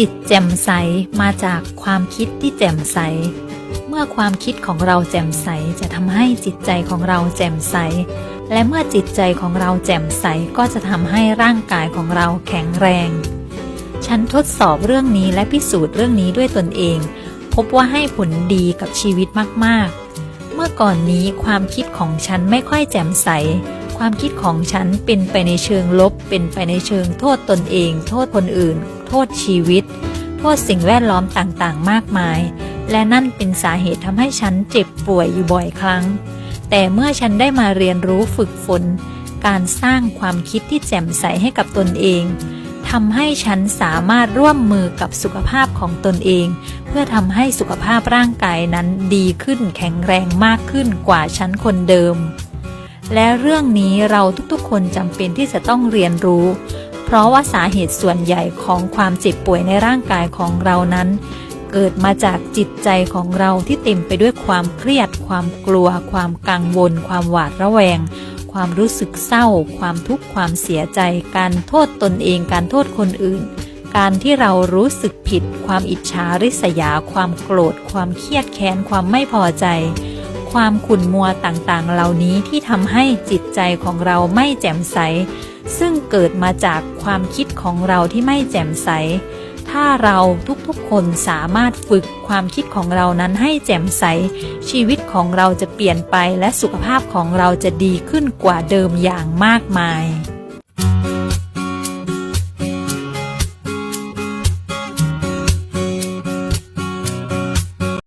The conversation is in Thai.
จิตแจ่มใสมาจากความคิดที่แจ่มใส เมื่อความคิดของเราแจ่มใสจะทำให้จิตใจของเราแจ่มใส และเมื่อจิตใจของเราแจ่มใสก็จะทำให้ร่างกายของเราแข็งแรง ฉันทดสอบเรื่องนี้และพิสูจน์เรื่องนี้ด้วยตนเอง พบว่าให้ผลดีกับชีวิตมากๆ เมื่อก่อนนี้ความคิดของฉันไม่ค่อยแจ่มใสความคิดของฉันเป็นไปในเชิงลบ เป็นไปในเชิงโทษตนเอง โทษคนอื่น โทษชีวิต โทษสิ่งแวดล้อมต่างๆ มากมาย และนั่นเป็นสาเหตุทำให้ฉันเจ็บป่วยอยู่บ่อยครั้ง แต่เมื่อฉันได้มาเรียนรู้ฝึกฝน การสร้างความคิดที่แจ่มใสให้กับตนเองทำให้ฉันสามารถร่วมมือกับสุขภาพของตนเอง เพื่อทำให้สุขภาพร่างกายนั้นดีขึ้นแข็งแรงมากขึ้นกว่าฉันคนเดิม และเรื่องนี้เราทุกๆ คนจำเป็นที่จะต้องเรียนรู้ เพราะว่าสาเหตุส่วนใหญ่ของความเจ็บป่วยในร่างกายของเรานั้น เกิดมาจากจิตใจของเราที่เต็มไปด้วยความเครียด ความกลัว ความกังวล ความหวาดระแวง ความรู้สึกเศร้า ความทุกข์ความเสียใจ การโทษตนเอง การโทษคนอื่น การที่เรารู้สึกผิด ความอิจฉาริษยา ความโกรธ ความเครียดแค้น ความไม่พอใจความขุ่นมัวต่างๆ เหล่านี้ที่ทำให้จิตใจของเราไม่แจ่มใส ซึ่งเกิดมาจากความคิดของเราที่ไม่แจ่มใส ถ้าเราทุกๆคนสามารถฝึกความคิดของเรานั้นให้แจ่มใส ชีวิตของเราจะเปลี่ยนไปและสุขภาพของเราจะดีขึ้นกว่าเดิมอย่างมากมาย